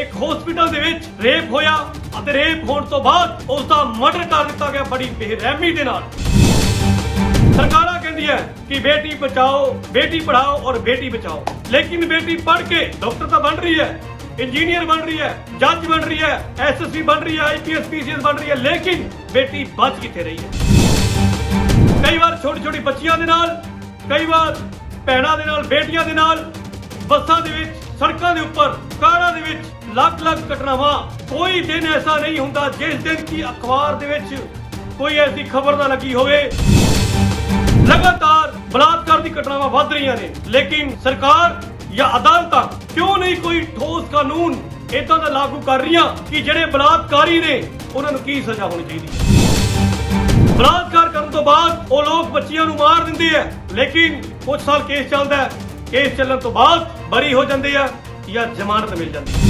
ਇੱਕ ਹਸਪੀਟਲ ਦੇ ਵਿੱਚ ਰੇਪ ਹੋਇਆ ਅਤੇ ਰੇਪ ਹੋਣ ਤੋਂ ਬਾਅਦ ਉਸ ਦਾ ਮਰਡਰ ਕਰ ਦਿੱਤਾ ਗਿਆ ਬੜੀ ਬੇਰਹਿਮੀ ਦੇ ਨਾਲ। ਸਰਕਾਰਾਂ ਕਹਿੰਦੀਆਂ ਕਿ ਬੇਟੀ ਬਚਾਓ, ਬੇਟੀ ਪੜਾਓ ਔਰ ਬੇਟੀ ਬਚਾਓ। ਲੇਕਿਨ ਬੇਟੀ ਪੜ੍ਹ ਕੇ ਡਾਕਟਰ ਤਾਂ ਬਣ ਰਹੀ ਹੈ ਇੰਜੀਨੀਅਰ ਬਣ ਰਹੀ ਹੈ ਜੱਜ ਬਣ ਰਹੀ ਹੈ ਐਸਐਸਪੀ ਬਣ ਰਹੀ ਹੈ ਆਈਪੀਐਸ ਪੀਸੀਐਸ ਬਣ ਰਹੀ ਹੈ, ਲੇਕਿਨ ਬੇਟੀ ਬਚ ਕਿੱਥੇ ਰਹੀ ਹੈ? ਕਈ ਵਾਰ ਛੋਟੀ ਛੋਟੀ ਬੱਚੀਆਂ ਦੇ ਨਾਲ, ਕਈ ਵਾਰ ਭੈਣਾਂ ਦੇ ਨਾਲ, ਬੇਟੀਆਂ ਦੇ ਨਾਲ, ਬੱਸਾਂ ਦੇ ਵਿੱਚ, ਸੜਕਾਂ ਦੇ ਉੱਪਰ, ਕਾਰਾਂ ਦੇ ਵਿੱਚ ਅਲੱਗ ਅਲੱਗ ਘਟਨਾਵਾਂ। ਕੋਈ ਦਿਨ ਐਸਾ ਨਹੀਂ ਹੁੰਦਾ ਜਿਸ ਦਿਨ ਕੀ ਅਖਬਾਰ ਦੇ ਵਿੱਚ ਕੋਈ ਐਸੀ ਖਬਰ ਨਾ ਲੱਗੀ ਹੋਵੇ। ਲਗਾਤਾਰ ਬਲਾਤਕਾਰ ਦੀ ਘਟਨਾਵਾਂ ਵੱਧ ਰਹੀਆਂ ਨੇ, ਲੇਕਿਨ ਸਰਕਾਰ ਜਾਂ ਅਦਾਲਤਾਂ ਕਿਉਂ ਨਹੀਂ ਕੋਈ ਠੋਸ ਕਾਨੂੰਨ ਇਦਾਂ ਦਾ ਲਾਗੂ ਕਰ ਰਹੀਆਂ ਕਿ ਜਿਹੜੇ ਬਲਾਤਕਾਰੀ ਨੇ, ਉਹਨਾਂ ਨੂੰ ਕੀ ਸਜ਼ਾ ਹੋਣੀ ਚਾਹੀਦੀ ਹੈ? ਬਲਾਤਕਾਰ ਕਰਨ ਤੋਂ ਬਾਅਦ ਉਹ ਲੋਕ ਬੱਚੀਆਂ ਨੂੰ ਮਾਰ ਦਿੰਦੇ ਆ, ਲੇਕਿਨ ਕੁਝ ਸਾਲ ਕੇਸ ਚੱਲਦਾ ਹੈ। ਕੇਸ ਚੱਲਣ ਤੋਂ ਬਾਅਦ ਬਰੀ ਹੋ ਜਾਂਦੇ ਆ ਜਾਂ ਜ਼ਮਾਨਤ ਮਿਲ ਜਾਂਦੀ ਹੈ।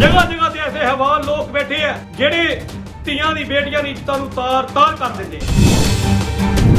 ਜਗ੍ਹਾ ਜਗ੍ਹਾ ਤੇ ਐਸੇ ਹਵਾਲ ਲੋਕ ਬੈਠੇ ਆ, ਜਿਹੜੇ ਧੀਆਂ ਦੀ ਬੇਟੀਆਂ ਦੀ ਇੱਜ਼ਤਾਂ ਨੂੰ ਤਾਰ ਤਾਰ ਕਰ ਦਿੰਦੇ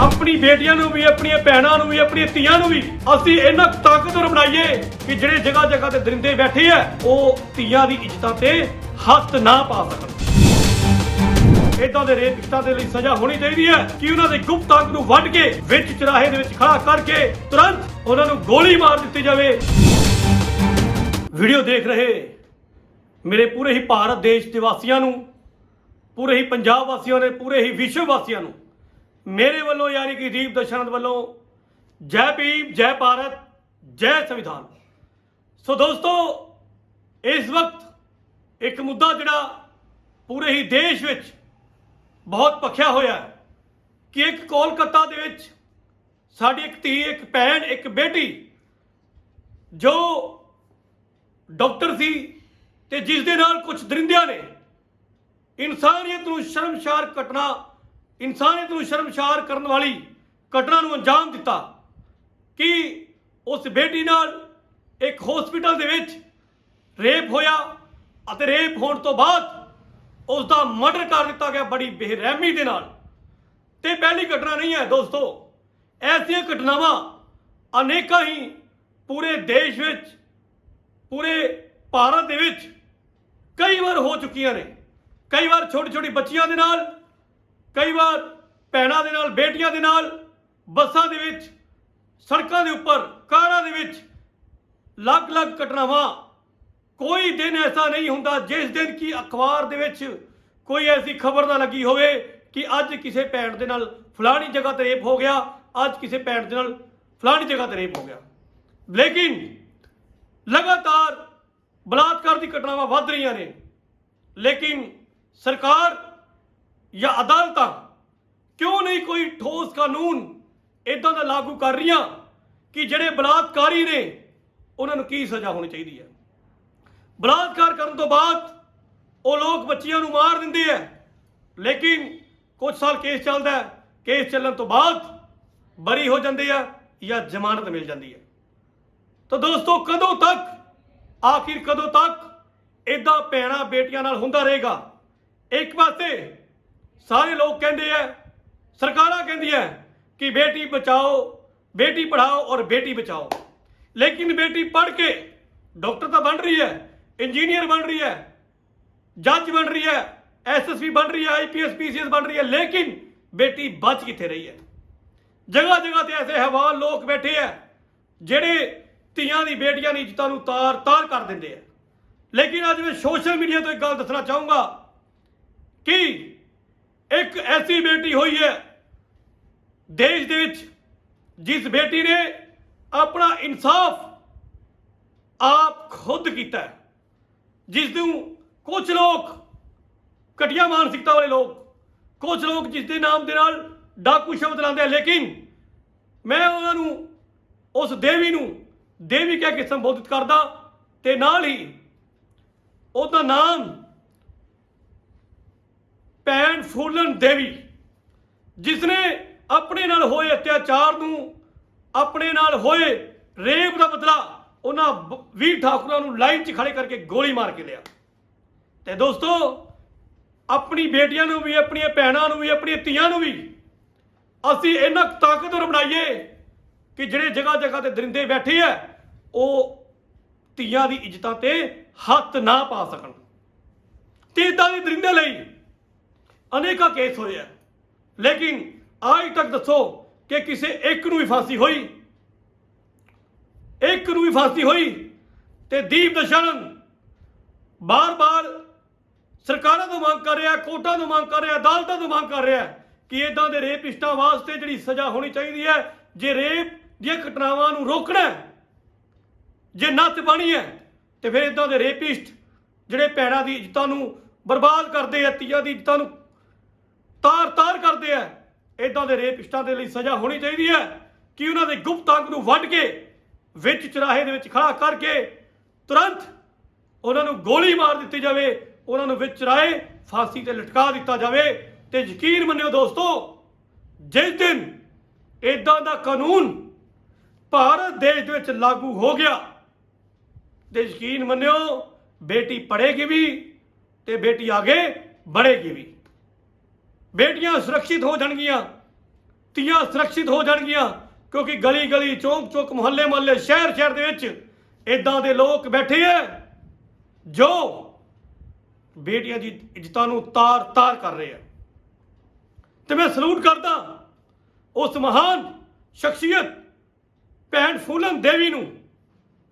ਆਪਣੀ ਬੇਟੀਆਂ ਨੂੰ ਵੀ, ਆਪਣੀਆਂ ਭੈਣਾਂ ਨੂੰ ਵੀ, ਆਪਣੀਆਂ ਧੀਆਂ ਨੂੰ ਵੀ ਅਸੀਂ ਇਹਨਾਂ ਕੁ ਤਾਕਤਵਰ ਬਣਾਈਏ ਕਿ ਜਿਹੜੇ ਜਗ੍ਹਾ ਜਗ੍ਹਾ ਤੇ ਦਰਿੰਦੇ ਬੈਠੇ ਆ, ਉਹ ਧੀਆਂ ਦੀ ਇੱਜ਼ਤਾਂ ਤੇ ਹੱਥ ਨਾ ਪਾ ਸਕਣ। ਇਦਾਂ ਦੇ ਰੇਪਿਸਟਾਂ ਦੇ ਲਈ ਸਜ਼ਾ ਹੋਣੀ ਚਾਹੀਦੀ ਹੈ ਕਿ ਉਹਨਾਂ ਦੇ ਗੁਪਤ ਅੰਗ ਨੂੰ ਵੱਢ ਕੇ, ਵਿੱਚ ਚਰਾਹੇ ਦੇ ਵਿੱਚ ਖੜਾ ਕਰਕੇ ਤੁਰੰਤ ਉਹਨਾਂ ਨੂੰ ਗੋਲੀ ਮਾਰ ਦਿੱਤੀ ਜਾਵੇ। ਵੀਡੀਓ ਦੇਖ ਰਹੇ ਮੇਰੇ ਪੂਰੇ ਹੀ ਭਾਰਤ ਦੇਸ਼ ਦੇ ਵਾਸੀਆਂ ਨੂੰ, ਪੂਰੇ ਹੀ ਪੰਜਾਬ ਵਾਸੀਆਂ ਨੇ ਪੂਰੇ ਹੀ ਵਿਸ਼ਵ ਵਾਸੀਆਂ ਨੂੰ, ਮੇਰੇ ਵੱਲੋਂ ਯਾਨੀ ਕਿ ਦੀਪ ਦਰਸ਼ਨਤ ਵੱਲੋਂ ਜੈ ਭੀਮ, ਜੈ ਭਾਰਤ, ਜੈ ਸੰਵਿਧਾਨ। ਸੋ ਦੋਸਤੋ, ਇਸ ਵਕਤ ਇੱਕ ਮੁੱਦਾ ਜਿਹੜਾ ਪੂਰੇ ਹੀ ਦੇਸ਼ ਵਿੱਚ ਬਹੁਤ ਪੱਖਿਆ ਹੋਇਆ ਹੈ ਕਿ ਇੱਕ ਕੋਲਕਾਤਾ ਦੇ ਵਿੱਚ ਸਾਡੀ ਇੱਕ ਧੀ, ਇੱਕ ਭੈਣ, ਇੱਕ ਬੇਟੀ ਜੋ ਡਾਕਟਰ ਸੀ ਤੇ ਜਿਸ ਦੇ ਨਾਲ ਕੁਝ ਦਰਿੰਦਿਆਂ ਨੇ ਇਨਸਾਨੀਅਤ ਨੂੰ ਸ਼ਰਮਸ਼ਾਰ ਘਟਨਾ, ਇਨਸਾਨੀਅਤ ਨੂੰ ਸ਼ਰਮਸ਼ਾਰ ਕਰਨ ਵਾਲੀ ਘਟਨਾ ਨੂੰ ਅੰਜਾਮ ਦਿੱਤਾ ਕਿ ਉਸ ਬੇਟੀ ਨਾਲ ਇੱਕ ਹਸਪੀਟਲ ਦੇ ਵਿੱਚ ਰੇਪ ਹੋਇਆ ਅਤੇ ਰੇਪ ਹੋਣ ਤੋਂ ਬਾਅਦ ਉਸ ਦਾ ਮਰਡਰ ਕਰ ਦਿੱਤਾ ਗਿਆ ਬੜੀ ਬੇਰਹਿਮੀ ਦੇ ਨਾਲ। ਤੇ ਪਹਿਲੀ ਘਟਨਾ ਨਹੀਂ ਹੈ ਦੋਸਤੋ, ਐਸੀਆਂ ਘਟਨਾਵਾਂ ਅਨੇਕਾਂ ਹੀ ਪੂਰੇ ਦੇਸ਼ ਵਿੱਚ, ਪੂਰੇ ਭਾਰਤ ਦੇ ਵਿੱਚ ਕਈ ਵਾਰ ਹੋ ਚੁੱਕੀਆਂ ਨੇ। ਕਈ ਵਾਰ ਛੋਟੀ ਛੋਟੀ ਬੱਚੀਆਂ ਦੇ ਨਾਲ, ਕਈ ਵਾਰ ਭੈਣਾਂ ਦੇ ਨਾਲ, ਬੇਟੀਆਂ ਦੇ ਨਾਲ, ਬੱਸਾਂ ਦੇ ਵਿੱਚ, ਸੜਕਾਂ ਦੇ ਉੱਪਰ, ਕਾਰਾਂ ਦੇ ਵਿੱਚ ਲੱਖ ਲੱਖ ਘਟਨਾਵਾਂ। ਕੋਈ ਦਿਨ ਐਸਾ ਨਹੀਂ ਹੁੰਦਾ ਜਿਸ ਦਿਨ ਕੀ ਅਖਬਾਰ ਦੇ ਵਿੱਚ ਕੋਈ ਐਸੀ ਖਬਰ ਨਾ ਲੱਗੀ ਹੋਵੇ ਕਿ ਅੱਜ ਕਿਸੇ ਭੈਣ ਦੇ ਨਾਲ ਫਲਾਣੀ ਜਗ੍ਹਾ ਤੇ ਰੇਪ ਹੋ ਗਿਆ, ਅੱਜ ਕਿਸੇ ਭੈਣ ਦੇ ਨਾਲ ਫਲਾਣੀ ਜਗ੍ਹਾ ਤੇ ਰੇਪ ਹੋ ਗਿਆ। ਲੇਕਿਨ ਲਗਾਤਾਰ ਬਲਾਤਕਾਰ ਦੀ ਘਟਨਾਵਾਂ ਵੱਧ ਰਹੀਆਂ ਨੇ। ਲੇਕਿਨ ਸਰਕਾਰ ਜਾਂ ਅਦਾਲਤਾਂ ਕਿਉਂ ਨਹੀਂ ਕੋਈ ਠੋਸ ਕਾਨੂੰਨ ਇਦਾਂ ਦਾ ਲਾਗੂ ਕਰ ਰਹੀਆਂ ਕਿ ਜਿਹੜੇ ਬਲਾਤਕਾਰੀ ਨੇ, ਉਹਨਾਂ ਨੂੰ ਕੀ ਸਜ਼ਾ ਹੋਣੀ ਚਾਹੀਦੀ ਹੈ? ਬਲਾਤਕਾਰ ਕਰਨ ਤੋਂ ਬਾਅਦ ਉਹ ਲੋਕ ਬੱਚੀਆਂ ਨੂੰ ਮਾਰ ਦਿੰਦੇ ਆ। ਲੇਕਿਨ ਕੁਝ ਸਾਲ ਕੇਸ ਚੱਲਦਾ ਕੇਸ ਚੱਲਣ ਤੋਂ ਬਾਅਦ ਬਰੀ ਹੋ ਜਾਂਦੇ ਆ ਜਾਂ ਜ਼ਮਾਨਤ ਮਿਲ ਜਾਂਦੀ ਹੈ। ਤਾਂ ਦੋਸਤੋ, ਕਦੋਂ ਤੱਕ ਆਖਿਰ ਕਦੋਂ ਤੱਕ ਇਦਾਂ ਭੈਣਾਂ ਬੇਟੀਆਂ ਨਾਲ ਹੁੰਦਾ ਰਹੇਗਾ? ਇੱਕ ਪਾਸੇ ਸਾਰੇ ਲੋਕ ਕਹਿੰਦੇ ਆ, ਸਰਕਾਰਾਂ ਕਹਿੰਦੀਆਂ ਕਿ ਬੇਟੀ ਬਚਾਓ, ਬੇਟੀ ਪੜਾਓ ਔਰ ਬੇਟੀ ਬਚਾਓ। ਲੇਕਿਨ ਬੇਟੀ ਪੜ੍ਹ ਕੇ ਡਾਕਟਰ ਤਾਂ ਬਣ ਰਹੀ ਹੈ, ਇੰਜੀਨੀਅਰ ਬਣ ਰਹੀ ਹੈ, ਜੱਜ ਬਣ ਰਹੀ ਹੈ ਐਸਐਸਪੀ ਬਣ ਰਹੀ ਹੈ ਆਈਪੀਐਸ ਪੀਸੀਐਸ ਬਣ ਰਹੀ ਹੈ, ਲੇਕਿਨ ਬੇਟੀ ਬਚ ਕਿੱਥੇ ਰਹੀ ਹੈ? ਜਗ੍ਹਾ ਜਗ੍ਹਾ ਤੇ ਐਸੇ ਹਵਾਲ ਲੋਕ ਬੈਠੇ ਆ ਜਿਹੜੇ ਧੀਆਂ ਦੀ ਬੇਟੀਆਂ ਦੀ ਇੱਜ਼ਤਾਂ ਨੂੰ ਤਾਰ ਤਾਰ ਕਰ ਦਿੰਦੇ ਆ। ਲੇਕਿਨ ਅੱਜ ਮੈਂ ਸੋਸ਼ਲ ਮੀਡੀਆ ਤੋਂ ਇੱਕ ਗੱਲ ਦੱਸਣਾ ਚਾਹੂੰਗਾ ਕਿ ਇੱਕ ਐਸੀ ਬੇਟੀ ਹੋਈ ਹੈ ਦੇਸ਼ ਦੇ ਵਿੱਚ ਜਿਸ ਬੇਟੀ ਨੇ ਆਪਣਾ ਇਨਸਾਫ ਆਪ ਖੁਦ ਕੀਤਾ ਜਿਸ ਨੂੰ ਕੁਝ ਲੋਕ ਘਟੀਆ ਮਾਨਸਿਕਤਾ ਵਾਲੇ ਲੋਕ ਕੁਝ ਲੋਕ ਜਿਸ ਦੇ ਨਾਮ ਦੇ ਨਾਲ ਡਾਕੂ ਸ਼ਬਦ ਲਾਉਂਦੇ ਆ। ਲੇਕਿਨ ਮੈਂ ਉਹਨਾਂ ਨੂੰ, ਉਸ ਦੇਵੀ ਨੂੰ ਦੇਵੀ ਕਹਿ ਕੇ ਸੰਬੋਧਿਤ ਕਰਦਾ, ਤੇ ਨਾਲ ਹੀ ਉਹਦਾ ਨਾਮ ਭੈਣ ਫੂਲਨ ਦੇਵੀ ਜਿਸ ਨੇ ਆਪਣੇ ਨਾਲ ਹੋਏ ਅਤਿਆਚਾਰ ਨੂੰ, ਆਪਣੇ ਨਾਲ ਹੋਏ ਰੇਪ ਦਾ ਬਦਲਾ ਉਹਨਾਂ ਬ- ਵੀਰ ਠਾਕੁਰਾਂ ਨੂੰ ਲਾਈਨ 'ਚ ਖੜੇ ਕਰਕੇ ਗੋਲੀ ਮਾਰ ਕੇ ਲਿਆ। ਤੇ ਦੋਸਤੋ, ਆਪਣੀ ਬੇਟੀਆਂ ਨੂੰ ਵੀ, ਆਪਣੀਆਂ ਭੈਣਾਂ ਨੂੰ ਵੀ, ਆਪਣੀਆਂ ਧੀਆਂ ਨੂੰ ਵੀ ਅਸੀਂ ਇਹਨਾਂ ਤਾਕਤਵਰ ਬਣਾਈਏ ਕਿ ਜਿਹੜੇ ਜਗ੍ਹਾ ਜਗ੍ਹਾ ਤੇ ਦਰਿੰਦੇ ਬੈਠੇ ਆ ਉਹ ਧੀਆਂ ਦੀ ਇੱਜ਼ਤਾਂ ਤੇ ਹੱਥ ਨਾ ਪਾ ਸਕਣ। ਤੇ ਇਦਾਂ ਦੇ ਦਰਿੰਦੇ ਲਈ ਅਨੇਕਾਂ ਕੇਸ ਹੋਏ ਆ। ਲੇਕਿਨ ਅੱਜ ਤੱਕ ਦੱਸੋ ਕਿ ਕਿਸੇ ਇੱਕ ਨੂੰ ਵੀ ਫਾਂਸੀ ਹੋਈ? ਇੱਕ ਨੂੰ ਵੀ ਫਾਂਸੀ ਹੋਈ? ਤੇ ਦੀਪ ਦਸ਼ਰਨ ਬਾਰ-ਬਾਰ ਸਰਕਾਰਾਂ ਤੋਂ ਮੰਗ ਕਰ ਰਿਹਾ, ਕੋਰਟਾਂ ਤੋਂ ਮੰਗ ਕਰ ਰਿਹਾ, ਅਦਾਲਤਾਂ ਤੋਂ ਮੰਗ ਕਰ ਰਿਹਾ ਕਿ ਇਦਾਂ ਦੇ ਰੇਪਿਸਟਾਂ ਵਾਸਤੇ ਜਿਹੜੀ ਸਜ਼ਾ ਹੋਣੀ ਚਾਹੀਦੀ ਹੈ, ਜੇ ਰੇਪ ਦੀਆਂ ਘਟਨਾਵਾਂ ਨੂੰ ਰੋਕਣਾ ਹੈ ਜੇ ਨੱਥ ਬਣੀ ਹੈ, ਤੇ ਫਿਰ ਇਦਾਂ ਦੇ ਰੇਪਿਸਟ ਜਿਹੜੇ ਭੈਣਾਂ ਦੀ ਇੱਜ਼ਤਾਂ ਨੂੰ ਬਰਬਾਦ ਕਰਦੇ ਆ ਤੀਆਂ ਦੀ ਇੱਜ਼ਤਾਂ ਨੂੰ ਤਾਰ-ਤਾਰ ਕਰਦੇ ਆ ਇਦਾਂ ਦੇ ਰੇਪਿਸਟਾਂ ਦੇ ਲਈ ਸਜ਼ਾ ਹੋਣੀ ਚਾਹੀਦੀ ਹੈ ਕਿ ਉਹਨਾਂ ਦੇ ਗੁਪਤ ਅੰਗ ਨੂੰ ਵੱਢ ਕੇ, ਵਿੱਚ ਚਰਾਹੇ ਦੇ ਵਿੱਚ ਖੜਾ ਕਰਕੇ ਤੁਰੰਤ ਉਹਨਾਂ ਨੂੰ ਗੋਲੀ ਮਾਰ ਦਿੱਤੀ ਜਾਵੇ, ਉਹਨਾਂ ਨੂੰ ਵਿੱਚ ਚਰਾਏ ਫਾਂਸੀ ਤੇ ਲਟਕਾ ਦਿੱਤਾ ਜਾਵੇ। ਤੇ ਯਕੀਨ ਮੰਨਿਓ ਦੋਸਤੋ, ਜਿਸ ਦਿਨ ਇਦਾਂ ਦਾ ਕਾਨੂੰਨ ਭਾਰਤ ਦੇਸ਼ ਦੇ ਵਿੱਚ ਲਾਗੂ ਹੋ ਗਿਆ ਤੇ ਯਕੀਨ ਮੰਨਿਓ, ਬੇਟੀ ਪੜੇਗੀ ਵੀ ਤੇ ਬੇਟੀ ਆਗੇ ਬੜੇਗੀ ਵੀ। ਬੇਟੀਆਂ ਸੁਰੱਖਿਤ ਹੋ ਜਾਣਗੀਆਂ, ਧੀਆਂ ਸੁਰੱਖਿਤ ਹੋ ਜਾਣਗੀਆਂ, ਕਿਉਂਕਿ ਗਲੀ ਗਲੀ ਚੌਂਕ ਚੌਂਕ ਮੁਹੱਲੇ ਮੁਹੱਲੇ ਸ਼ਹਿਰ ਸ਼ਹਿਰ ਦੇ ਵਿੱਚ ਇਦਾਂ ਦੇ ਲੋਕ ਬੈਠੇ ਐ, ਜੋ ਬੇਟੀਆਂ ਦੀ ਇੱਜ਼ਤਾਂ ਨੂੰ ਤਾਰ-ਤਾਰ ਕਰ ਰਹੇ ਆ ਤੇ ਮੈਂ ਸਲੂਟ ਕਰਦਾ, ਉਸ ਮਹਾਨ ਸ਼ਖਸੀਅਤ ਭੈਣ ਫੂਲਨ ਦੇਵੀ ਨੂੰ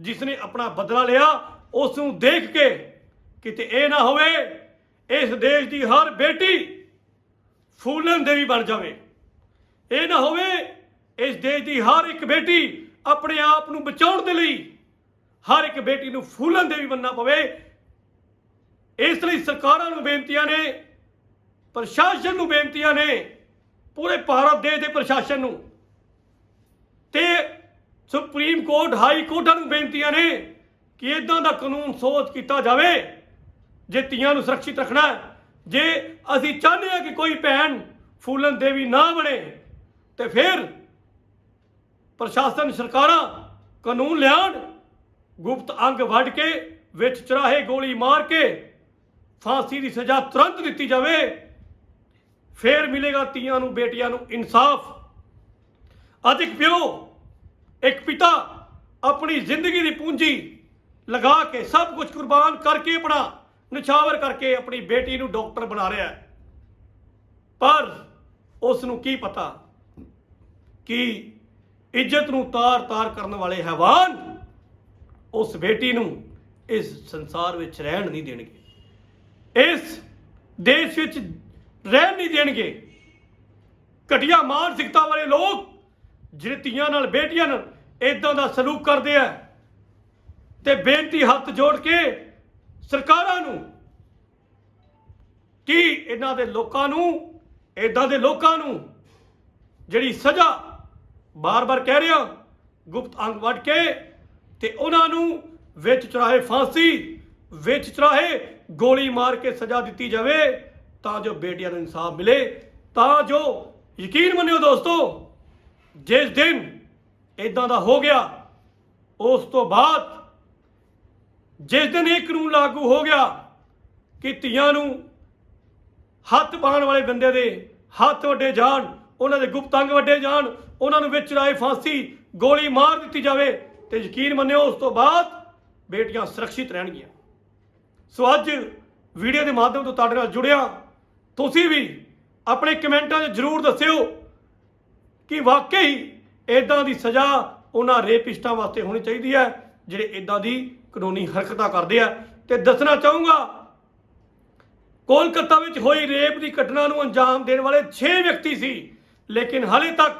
ਜਿਸ ਨੇ ਆਪਣਾ ਬਦਲਾ ਲਿਆ ਉਸ ਨੂੰ ਦੇਖ ਕੇ ਕਿਤੇ ਇਹ ਨਾ ਹੋਵੇ, ਇਸ ਦੇਸ਼ ਦੀ ਹਰ ਬੇਟੀ ਫੂਲਨ ਦੇਵੀ ਬਣ ਜਾਵੇ। ਇਹ ਨਾ ਹੋਵੇ, ਇਸ ਦੇਸ਼ ਦੀ ਹਰ ਇੱਕ ਬੇਟੀ ਆਪਣੇ ਆਪ ਨੂੰ ਬਚਾਉਣ ਦੇ ਲਈ ਹਰ ਇੱਕ ਬੇਟੀ ਨੂੰ ਫੂਲਨ ਦੇਵੀ ਬਣਨਾ ਪਵੇ। ਇਸ ਲਈ ਸਰਕਾਰਾਂ ਨੂੰ ਬੇਨਤੀਆਂ ਨੇ, ਪ੍ਰਸ਼ਾਸਨ ਨੂੰ ਬੇਨਤੀਆਂ ਨੇ, ਪੂਰੇ ਭਾਰਤ ਦੇਸ਼ ਦੇ ਪ੍ਰਸ਼ਾਸਨ ਨੂੰ। ਤੇ ਸੁਪਰੀਮ ਕੋਰਟ, ਹਾਈ ਕੋਰਟਾਂ ਨੂੰ ਬੇਨਤੀਆਂ ਨੇ ਕਿ ਇਦਾਂ ਦਾ ਕਾਨੂੰਨ ਸੋਧ ਕੀਤਾ ਜਾਵੇ, ਜੇ ਧੀਆਂ ਨੂੰ ਸੁਰੱਖਿਅਤ ਰੱਖਣਾ ਜੇ ਅਸੀਂ ਚਾਹੁੰਦੇ ਹਾਂ ਕਿ ਕੋਈ ਭੈਣ ਫੂਲਨ ਦੇਵੀ ਨਾ ਬਣੇ, ਤੇ ਫਿਰ ਪ੍ਰਸ਼ਾਸਨ, ਸਰਕਾਰਾਂ ਕਾਨੂੰਨ ਲਿਆਉਣ, ਗੁਪਤ ਅੰਗ ਵੱਢ ਕੇ, ਵਿੱਚ ਚਰਾਹੇ ਗੋਲੀ ਮਾਰ ਕੇ, ਫਾਂਸੀ ਦੀ ਸਜ਼ਾ ਤੁਰੰਤ ਦਿੱਤੀ ਜਾਵੇ, ਫੇਰ ਮਿਲੇਗਾ ਤੀਆਂ ਨੂੰ, ਬੇਟੀਆਂ ਨੂੰ ਇਨਸਾਫ। ਅੱਜ ਇੱਕ ਪਿਓ ਇੱਕ ਪਿਤਾ ਆਪਣੀ ਜ਼ਿੰਦਗੀ ਦੀ ਪੂੰਜੀ ਲਗਾ ਕੇ ਸਭ ਕੁਝ ਕੁਰਬਾਨ ਕਰਕੇ ਆਪਣਾ ਨਿਛਾਵਰ ਕਰਕੇ ਆਪਣੀ ਬੇਟੀ ਨੂੰ ਡਾਕਟਰ ਬਣਾ ਰਿਹਾ ਹੈ। ਪਰ ਉਸ ਨੂੰ ਕੀ ਪਤਾ ਕਿ ਇੱਜ਼ਤ ਨੂੰ ਤਾਰ-ਤਾਰ ਕਰਨ ਵਾਲੇ ਹੈਵਾਨ ਉਸ ਬੇਟੀ ਨੂੰ ਇਸ ਸੰਸਾਰ ਵਿੱਚ ਰਹਿਣ ਨਹੀਂ ਦੇਣਗੇ। ਇਸ ਦੇਸ਼ ਵਿੱਚ ਰਹਿਣ ਨਹੀਂ ਦੇਣਗੇ। ਘਟੀਆ ਮਾਨਸਿਕਤਾ ਵਾਲੇ ਲੋਕ ਜਿਹੜੇ ਧੀਆਂ ਨਾਲ, ਬੇਟੀਆਂ ਨਾਲ ਇਦਾਂ ਦਾ ਸਲੂਕ ਕਰਦੇ ਆ ਤੇ ਬੇਨਤੀ ਹੱਥ ਜੋੜ ਕੇ ਸਰਕਾਰਾਂ ਨੂੰ ਕਿ ਇਹਨਾਂ ਦੇ ਲੋਕਾਂ ਨੂੰ ਇਦਾਂ ਦੇ ਲੋਕਾਂ ਨੂੰ ਜਿਹੜੀ ਸਜ਼ਾ ਬਾਰ-ਬਾਰ ਕਹਿ ਰਿਹਾ, ਗੁਪਤ ਅੰਗ ਵੱਢ ਕੇ ਤੇ ਉਹਨਾਂ ਨੂੰ ਵਿੱਚ ਚਰਾਹੇ ਫਾਂਸੀ, ਵਿੱਚ ਚਰਾਹੇ ਗੋਲੀ ਮਾਰ ਕੇ ਸਜ਼ਾ ਦਿੱਤੀ ਜਾਵੇ ਤਾਂ ਜੋ ਬੇਟੀਆਂ ਨੂੰ ਇਨਸਾਫ ਮਿਲੇ, ਤਾਂ ਜੋ ਯਕੀਨ ਮੰਨਿਓ ਦੋਸਤੋ। ਜਿਸ ਦਿਨ ਇਦਾਂ ਦਾ ਹੋ ਗਿਆ, ਉਸ ਤੋਂ ਬਾਅਦ ਜਿਸ ਦਿਨ ਇਹ ਕਾਨੂੰਨ ਲਾਗੂ ਹੋ ਗਿਆ ਕਿ ਧੀਆਂ ਨੂੰ ਹੱਥ ਪਾਉਣ ਵਾਲੇ ਬੰਦੇ ਦੇ ਹੱਥ ਵੱਡੇ ਜਾਣ, ਉਹਨਾਂ ਦੇ ਗੁਪਤ ਅੰਗ ਵੱਡੇ ਜਾਣ, ਉਹਨਾਂ ਨੂੰ ਵਿੱਚ ਰਾਏ ਫਾਂਸੀ, ਗੋਲੀ ਮਾਰ ਦਿੱਤੀ ਜਾਵੇ, ਤੇ ਯਕੀਨ ਮੰਨਿਓ ਉਸ ਤੋਂ ਬਾਅਦ ਬੇਟੀਆਂ ਸੁਰੱਖਿਅਤ ਰਹਿਣਗੀਆਂ। ਸੋ ਅੱਜ ਵੀਡੀਓ ਦੇ ਮਾਧਿਅਮ ਤੋਂ ਤੁਹਾਡੇ ਨਾਲ ਜੁੜਿਆ। ਤੁਸੀਂ ਵੀ ਆਪਣੇ ਕਮੈਂਟਾਂ 'ਚ ਜਰੂਰ ਦੱਸਿਓ ਕਿ ਵਾਕਈ ਇਦਾਂ ਦੀ ਸਜ਼ਾ ਉਹਨਾਂ ਰੇਪਿਸਟਾਂ ਵਾਸਤੇ ਹੋਣੀ ਚਾਹੀਦੀ ਹੈ, ਜਿਹੜੇ ਇਦਾਂ ਦੀ ਕਾਨੂੰਨੀ ਹਰਕਤਾਂ ਕਰਦੇ ਆ। ਤੇ ਦੱਸਣਾ ਚਾਹੂੰਗਾ, ਕੋਲਕਾਤਾ ਵਿੱਚ ਹੋਈ ਰੇਪ ਦੀ ਘਟਨਾ ਨੂੰ ਅੰਜਾਮ ਦੇਣ ਵਾਲੇ 6 ਵਿਅਕਤੀ ਸੀ, ਲੇਕਿਨ ਹਾਲੇ ਤੱਕ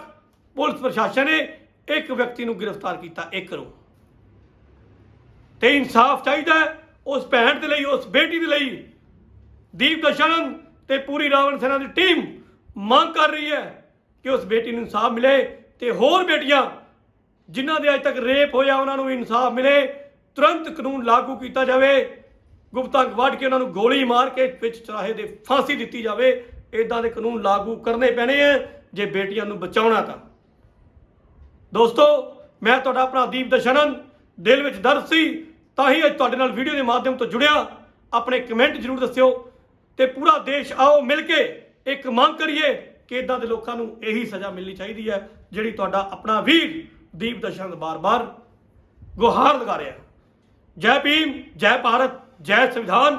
ਪੁਲਿਸ ਪ੍ਰਸ਼ਾਸਨ ਨੇ ਇੱਕ ਵਿਅਕਤੀ ਨੂੰ ਗ੍ਰਿਫਤਾਰ ਕੀਤਾ, ਇੱਕ ਨੂੰ ਤੇ ਇਨਸਾਫ ਚਾਹੀਦਾ ਉਸ ਭੈਣ ਦੇ ਲਈ, ਉਸ ਬੇਟੀ ਦੇ ਲਈ। ਦੀਪ ਦਸ਼ਰਨ ਤੇ ਪੂਰੀ ਰਾਵਣ ਸੈਨਾ ਦੀ ਟੀਮ ਮੰਗ ਕਰ ਰਹੀ ਹੈ ਕਿ ਉਸ ਬੇਟੀ ਨੂੰ ਇਨਸਾਫ ਮਿਲੇ ਤੇ ਹੋਰ ਬੇਟੀਆਂ ਜਿਨ੍ਹਾਂ ਦੇ ਅੱਜ ਤੱਕ ਰੇਪ ਹੋਇਆ ਉਹਨਾਂ ਨੂੰ ਇਨਸਾਫ ਮਿਲੇ, ਤੁਰੰਤ ਕਾਨੂੰਨ ਲਾਗੂ ਕੀਤਾ ਜਾਵੇ ਗੁਪਤਾਂਗ ਵੱਢ ਕੇ ਉਹਨਾਂ ਨੂੰ ਗੋਲੀ ਮਾਰ ਕੇ ਵਿੱਚ ਚਰਾਹੇ ਦੇ ਫਾਂਸੀ ਦਿੱਤੀ ਜਾਵੇ ਇਦਾਂ ਦੇ ਕਾਨੂੰਨ ਲਾਗੂ ਕਰਨੇ ਪੈਣੇ ਆ, ਜੇ ਬੇਟੀਆਂ ਨੂੰ ਬਚਾਉਣਾ ਤਾਂ। ਦੋਸਤੋ, ਮੈਂ ਤੁਹਾਡਾ ਆਪਣਾ ਦੀਪ ਦਸ਼ਨਨ ਦਿਲ ਵਿੱਚ ਦਰਦ ਸੀ, ਤਾਂ ਹੀ ਅੱਜ ਤੁਹਾਡੇ ਨਾਲ ਵੀਡੀਓ ਦੇ ਮਾਧਿਅਮ ਤੋਂ ਜੁੜਿਆ। ਆਪਣੇ ਕਮੈਂਟ ਜ਼ਰੂਰ ਦੱਸਿਓ ਤੇ ਪੂਰਾ ਦੇਸ਼ ਆਓ, ਮਿਲ ਕੇ ਇੱਕ ਮੰਗ ਕਰੀਏ ਕਿ ਇਦਾਂ ਦੇ ਲੋਕਾਂ ਨੂੰ ਇਹੀ ਸਜ਼ਾ ਮਿਲਣੀ ਚਾਹੀਦੀ ਹੈ, ਜਿਹੜੀ ਤੁਹਾਡਾ ਆਪਣਾ ਵੀਰ ਦੀਪ ਦਸ਼ਨਨ ਬਾਰ-ਬਾਰ ਗੁਹਾਰ ਲਗਾ ਰਿਹਾ ਜੈ ਭੀਮ, ਜੈ ਭਾਰਤ, ਜੈ ਸੰਵਿਧਾਨ।